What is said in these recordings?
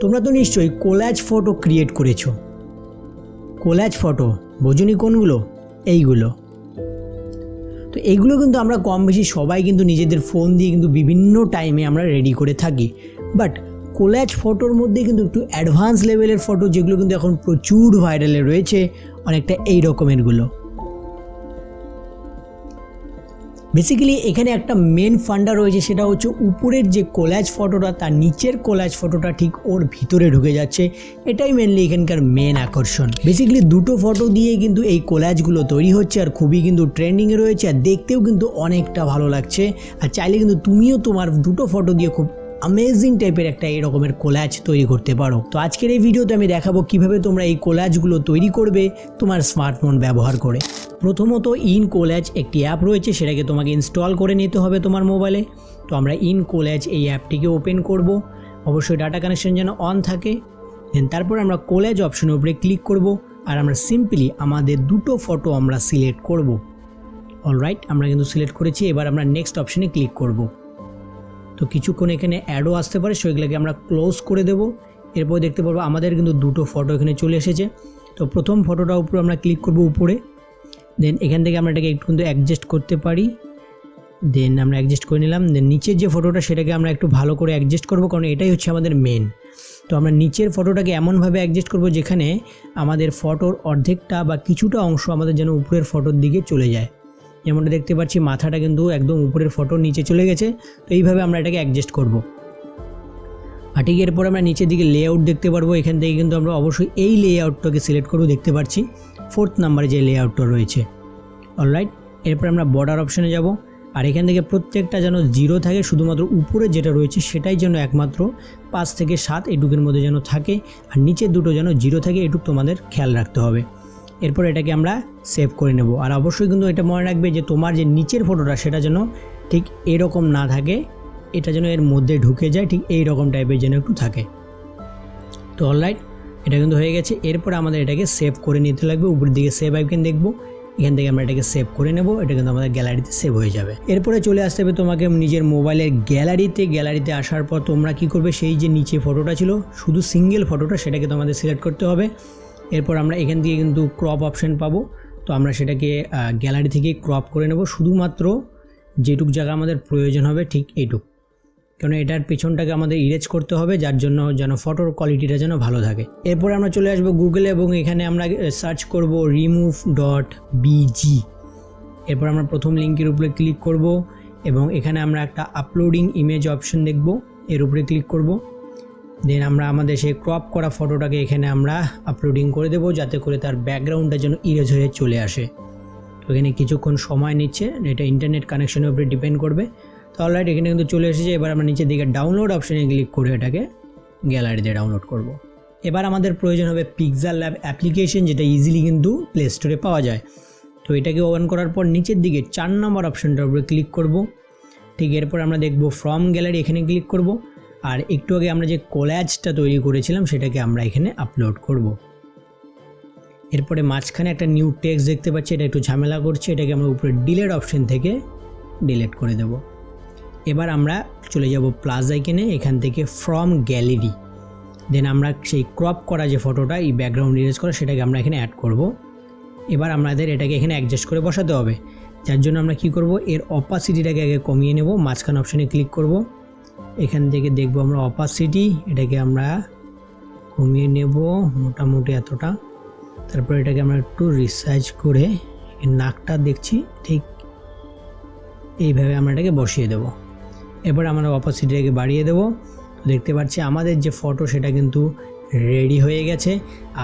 তোমরা তো নিশ্চয়ই কোল্যাজ ফটো ক্রিয়েট করেছ। কোল্যাজ ফটো বোঝনি কোনগুলো? এইগুলো। তো এইগুলো কিন্তু আমরা কম বেশি সবাই কিন্তু নিজেদের ফোন দিয়ে কিন্তু বিভিন্ন টাইমে আমরা রেডি করে থাকি। বাট কোল্যাজ ফটোর মধ্যে কিন্তু একটু অ্যাডভান্স লেভেলের ফটো যেগুলো কিন্তু এখন প্রচুর ভাইরালে রয়েছে, অনেকটা এই রকমেরগুলো। বেসিক্যালি এখানে একটা মেন ফান্ডা রয়েছে, সেটা হচ্ছে উপরের যে কোলাজ ফটোটা তার নিচের কোলাজ ফটোটা ঠিক ওর ভিতরে ঢুকে যাচ্ছে। এটাই মেনলি এখানকার মেন আকর্ষণ। বেসিক্যালি দুটো ফটো দিয়ে কিন্তু এই কোলাজগুলো তৈরি হচ্ছে, আর খুবই কিন্তু ট্রেন্ডিংয়ে রয়েছে, আর দেখতেও কিন্তু অনেকটা ভালো লাগছে। আর চাইলে কিন্তু তুমিও তোমার দুটো ফটো দিয়ে খুব অ্যামেজিং টাইপের একটা এই রকমের কোল্যাজ তৈরি করতে পারো। তো আজকের এই ভিডিওতে আমি দেখাবো কীভাবে তোমরা এই কোল্যাজগুলো তৈরি করবে তোমার স্মার্টফোন ব্যবহার করে। প্রথমত ইন কোল্যাজ একটি অ্যাপ রয়েছে, সেটাকে তোমাকে ইনস্টল করে নিতে হবে তোমার মোবাইলে তো আমরা ইন কোল্যাজ এই অ্যাপটিকে ওপেন করব। অবশ্যই ডাটা কানেকশন যেন অন থাকে। দেন তারপর আমরা কোল্যাজ অপশনের উপরে ক্লিক করব আর আমরা সিম্পলি আমাদের দুটো ফটো আমরা সিলেক্ট করব। অলরাইট আমরা কিন্তু সিলেক্ট করেছি, এবার আমরা নেক্সট অপশনে ক্লিক করব। তো কিছুক্ষণ এখানে অ্যাডও আসতে পারে, সেগুলোকে আমরা ক্লোজ করে দেব। এরপর দেখতে পারব আমাদের কিন্তু দুটো ফটো এখানে চলে এসেছে। তো প্রথম ফটোটার উপরে আমরা ক্লিক করব উপরে। দেন এখান থেকে আমরা এটাকে একটু কিন্তু অ্যাডজাস্ট করতে পারি। দেন আমরা অ্যাডজাস্ট করে নিলাম। দেন নিচের যে ফটোটা সেটাকে আমরা একটু ভালো করে অ্যাডজাস্ট করব, কারণ এটাই হচ্ছে আমাদের মেন তো আমরা নিচের ফটোটাকে এমনভাবে অ্যাডজাস্ট করব যেখানে আমাদের ফটোর অর্ধেকটা বা কিছুটা অংশ আমাদের যেন উপরের ফটোর দিকে চলে যায়। যেমনটা দেখতে পাচ্ছি, মাথাটা কিন্তু একদম উপরের ফটো নিচে চলে গেছে। তো এইভাবে আমরা এটাকে অ্যাডজাস্ট করব। আর ঠিক এরপর আমরা নিচের দিকে লেআউট দেখতে পারব। এখান থেকে কিন্তু আমরা অবশ্যই এই লেআউটটাকে সিলেক্ট করব, দেখতে পাচ্ছি। ফোর্থ নাম্বারে যে লেআউটটা রয়েছে। অলরাইট এরপর আমরা বর্ডার অপশানে যাব। আর এখান থেকে প্রত্যেকটা যেন জিরো থাকে, শুধুমাত্র উপরে যেটা রয়েছে সেটাই যেন একমাত্র পাঁচ থেকে সাত এটুকের মধ্যে যেন থাকে। আর নিচের দুটো যেন জিরো থাকে, এটুক তোমাদের খেয়াল রাখতে হবে। এরপর এটাকে আমরা সেভ করে নেব। আর অবশ্যই কিন্তু এটা মনে রাখবে যে তোমার যে নিচের ফটোটা সেটা যেন ঠিক এরকম না থাকে, এটা যেন এর মধ্যে ঢুকে যায়, ঠিক এই রকম টাইপের যেন একটু থাকে। তো অলরাইট এটা কিন্তু হয়ে গেছে। এরপর আমাদের এটাকে সেভ করে নিতে লাগবে। উপরের দিকে সেভ আইকন দেখব। এখান থেকে আমরা এটাকে সেভ করে নেব। এটা কিন্তু আমাদের গ্যালারিতে সেভ হয়ে যাবে। এরপরে চলে আসতে হবে তোমাকে নিজের মোবাইলের গ্যালারিতে গ্যালারিতে আসার পর তোমরা কি করবে? সেই যে নিচে ফটোটা ছিল, শুধু সিঙ্গেল ফটোটা সেটাকে তোমাদের সিলেক্ট করতে হবে। এরপর আমরা এখান থেকে কিন্তু ক্রপ অপশন পাবো। তো আমরা সেটাকে গ্যালারি থেকে ক্রপ করে নেব। শুধুমাত্র যেটুক জায়গা আমাদের প্রয়োজন হবে, ঠিক এইটুক। কারণ এটার পিছনটাকে আমাদের ইরেজ করতে হবে, যার জন্য যেন ফটোর কোয়ালিটিটা যেন ভালো থাকে। এরপরে আমরা চলে আসব গুগলে এবং এখানে আমরা সার্চ করব রিমুভ ডট বিজি এরপর আমরা প্রথম লিঙ্কের উপরে ক্লিক করব এবং এখানে আমরা একটা আপলোডিং ইমেজ অপশন দেখব, এর উপরে ক্লিক করব। দেন আমরা আমাদের সেই ক্রপ করা ফটোটাকে এখানে আমরা আপলোডিং করে দেবো, যাতে করে তার ব্যাকগ্রাউন্ডটা যেন ইরেজ হয়ে চলে আসে। তো এখানে কিছুক্ষণ সময় নিচ্ছে, এটা ইন্টারনেট কানেকশনের উপরে ডিপেন্ড করবে। তো অলরাইট এখানে কিন্তু চলে এসেছে। এবার আমরা নিচের দিকে ডাউনলোড অপশানে ক্লিক করে এটাকে গ্যালারিতে ডাউনলোড করব। এবার আমাদের প্রয়োজন হবে পিকজার ল্যাব অ্যাপ্লিকেশন যেটা ইজিলি কিন্তু প্লে স্টোরে পাওয়া যায়। তো এটাকে ওপেন করার পর নিচের দিকে চার নম্বর অপশানটার উপরে ক্লিক করব। ঠিক এরপর আমরা দেখব ফ্রম গ্যালারি এখানে ক্লিক করব। আর একটু আগে আমরা যে কোল্যাজটা তৈরি করেছিলাম, সেটাকে আমরা এখানে আপলোড করব। এরপরে মাঝখানে একটা নিউ টেক্সট দেখতে পাচ্ছি, এটা একটু ঝামেলা করছে, এটাকে আমরা উপরে ডিলেট অপশন থেকে ডিলেট করে দেব। এবার আমরা চলে যাব প্লাস আইকেনে এখান থেকে ফ্রম গ্যালারি দেন আমরা সেই ক্রপ করা যে ফটোটা এই ব্যাকগ্রাউন্ড ইরেজ করা, সেটাকে আমরা এখানে অ্যাড করব। এবার আমাদের এটাকে এখানে অ্যাডজাস্ট করে বসাতে হবে। যার জন্য আমরা কি করব? এর অপাসিটিটাকে আগে কমিয়ে নেব, মাঝখান অপশানে ক্লিক করব। এখান থেকে দেখব আমরা অপাসিটি এটাকে আমরা কমিয়ে নেব মোটামুটি এতটা। তারপর এটাকে আমরা একটু রিসার্চ করে, নাকটা দেখছি, ঠিক এইভাবে আমরা এটাকে বসিয়ে দেব। এরপর আমরা অপাসিটিটাকে বাড়িয়ে দেব। দেখতে পাচ্ছি আমাদের যে ফটো, সেটা কিন্তু রেডি হয়ে গেছে।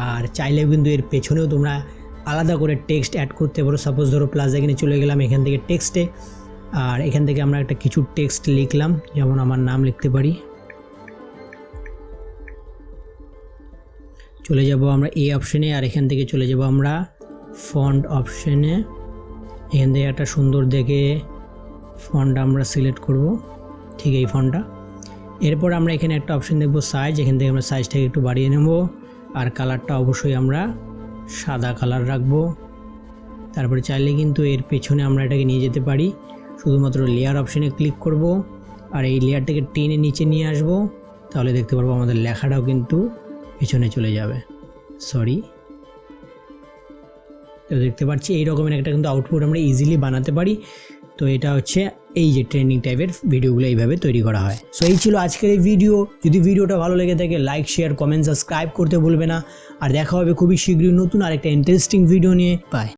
আর চাইলেও কিন্তু এর পেছনেও তোমরা আলাদা করে টেক্সট অ্যাড করতে পারো। সাপোজ ধরো প্লাস এখানে চলে গেলাম এখান থেকে টেক্সটে আর এখান থেকে আমরা একটা কিছু টেক্সট লিখলাম, যেমন আমার নাম লিখতে পারি। চলে যাব আমরা এ অপশনে আর এখান থেকে চলে যাব আমরা ফন্ট অপশনে এখান থেকে একটা সুন্দর দেখে ফন্ট আমরা সিলেক্ট করব। ঠিক এই ফোনটা। এরপর আমরা এখানে একটা অপশন দেখব সাইজ এখান থেকে আমরা সাইজটাকে একটু বাড়িয়ে নেব। আর কালারটা অবশ্যই আমরা সাদা কালার রাখব। তারপরে চাইলে কিন্তু এর পেছনে আমরা এটাকে নিয়ে যেতে পারি। শুধুমাত্র লেয়ার অপশানে ক্লিক করব। আর এই লেয়ারটাকে টেনে নিচে নিয়ে আসব। তাহলে দেখতে পারব আমাদের লেখাটাও কিন্তু পেছনে চলে যাবে। সরি তো দেখতে পাচ্ছি এই রকমের একটা কিন্তু আউটপুট আমরা ইজিলি বানাতে পারি। তো এটা হচ্ছে এই যে ট্রেন্ডিং টাইপের ভিডিওগুলো এইভাবে তৈরি করা হয়। সো এই ছিল আজকের এই ভিডিও যদি ভিডিওটা ভালো লেগে থাকে লাইক শেয়ার কমেন্ট সাবস্ক্রাইব করতে ভুলবে না। আর দেখা হবে খুবই শীঘ্রই নতুন আরেকটা ইন্টারেস্টিং ভিডিও নিয়ে। বাই